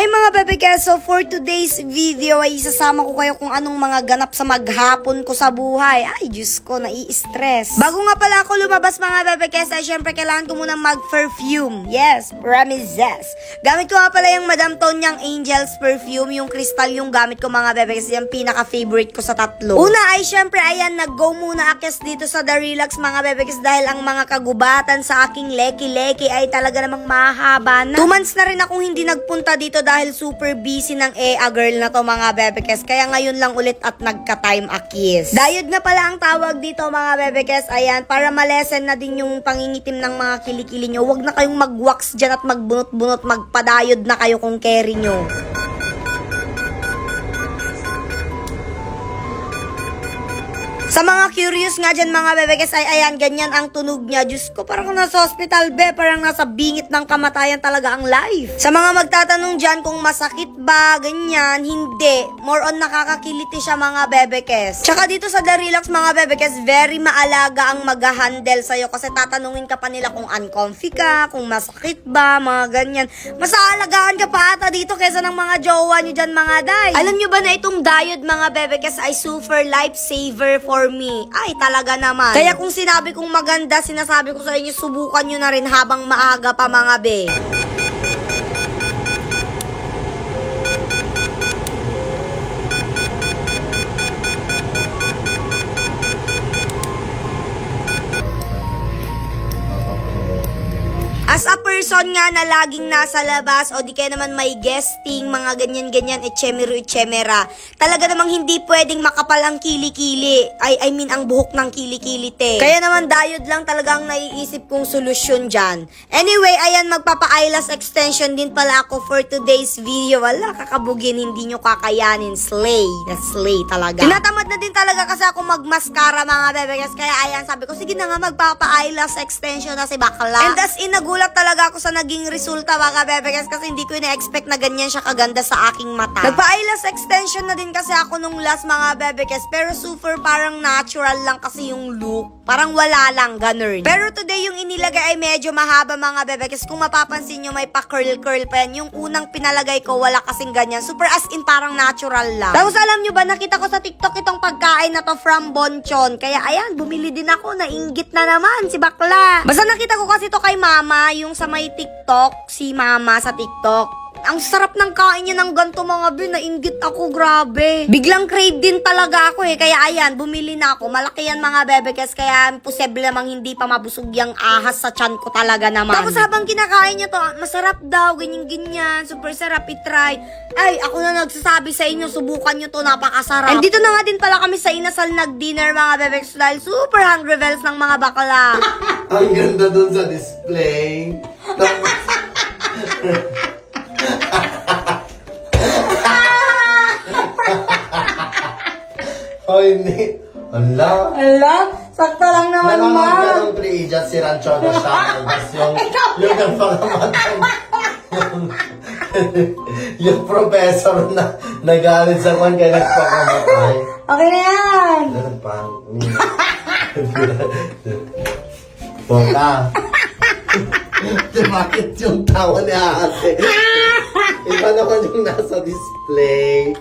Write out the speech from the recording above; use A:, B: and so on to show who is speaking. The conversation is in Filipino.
A: Hi mga bebe keso, for today's video ay isasama ko kayo kung anong mga ganap sa maghapon ko sa buhay. Ay, Diyos ko, nai-stress. Bago nga pala ako lumabas mga bebe keso, ay syempre kailangan ko muna mag-perfume. Yes, promises. Gamit ko nga pala yung Madame Tonyang Angels perfume, yung crystal yung gamit ko mga bebe yung pinaka-favorite ko sa tatlo. Una ay syempre, ayan, nag-go muna akes dito sa The Relax mga bebe dahil ang mga kagubatan sa aking leki-leki ay talaga namang mahaba na. Two months na rin akong hindi nagpunta dito dahil super busy ng EA girl na to mga bebekes. Kaya ngayon lang ulit at nagka-time a kiss. Dayod na pala ang tawag dito mga bebekes. Ayan, para malesen na din yung pangingitim ng mga kilikili nyo. Huwag na kayong mag-wax dyan at magbunot-bunot. Magpadayod na kayo kung carry nyo. Sa mga curious nga dyan mga bebekes ay ayan, ganyan ang tunog niya. Diyos ko, parang nasa hospital be, parang nasa bingit ng kamatayan talaga ang life. Sa mga magtatanong dyan kung masakit ba, ganyan, hindi. More on nakakakiliti siya mga bebekes. Tsaka dito sa The Relax mga bebekes, very maalaga ang mag-handle sa'yo kasi tatanungin ka pa nila kung uncomfy ka, kung masakit ba, mga ganyan. Mas aalagaan ka pa ata dito kesa ng mga jowa nyo dyan mga day. Alam nyo ba na itong diode mga bebekes ay super lifesaver for me? Ay, talaga naman. Kaya kung sinabi kong maganda, sinasabi ko sa inyo, subukan nyo na rin habang maaga pa mga be. As a person nga na laging nasa labas o di kaya naman may guesting, mga ganyan-ganyan, echemero echemera, talaga namang hindi pwedeng makapal ang kilikili. Ay, I mean, ang buhok ng kilikili te. Kaya naman dayod lang talagang naiisip kong solusyon dyan. Anyway, ayan, magpapa-eyelash extension din pala ako for today's video. Wala, kakabugin, hindi nyo kakayanin. Slay, na slay talaga. Tinatamad na din talaga kasi ako magmaskara mga bebekes. Kaya ayan, sabi ko, sige na nga, magpapa-eyelash extension na si bakla. And as in, nagulat talaga ako sa naging resulta mga bebekes kasi hindi ko ina-expect na ganyan siya kaganda sa aking mata. Nagpa-eyelash extension na din kasi ako nung last mga bebekes pero super parang natural lang kasi yung look. Parang wala lang, ganun. Pero today yung inilagay ay medyo mahaba mga bebekes. Kung mapapansin nyo, may pa-curl-curl pa yan. Yung unang pinalagay ko, wala kasing ganyan. Super as in parang natural lang. Tapos alam nyo ba, nakita ko sa TikTok itong pagkain na to from Bonchon. Kaya ayan, bumili din ako. Nainggit na naman si bakla. Basta nakita ko kasi to kay mama, yung sa may TikTok, si mama sa TikTok. Ang sarap ng kain niya ng ganto mga bin, nainggit ako, grabe. Biglang crave din talaga ako eh, kaya ayan, bumili na ako. Malaki yan mga bebekes, kaya posible namang hindi pa mabusog yung ahas sa tiyan ko talaga naman. Tapos habang kinakain niya to, masarap daw, ganyan-ganyan, super sarap itry. Ay, ako na nagsasabi sa inyo, subukan nyo to, napakasarap. And dito na nga din pala kami sa inasal nag-dinner mga bebekes dahil super hungry bells ng mga bakla.
B: Ang ganda dun sa display. Tapos, oh, hindi. Ala.
A: Ala, sakto lang naman,
B: Namamatay ng pre-agent si Rancho na siya. Tapos yung, yung nagpakamatay. yung, yung professor na nagalit sa kwan kaya nagpakamatay.
A: Okay na yan.
B: Ganun pa. Bakit yung tawa ni ate? Iba naman yung nasa display.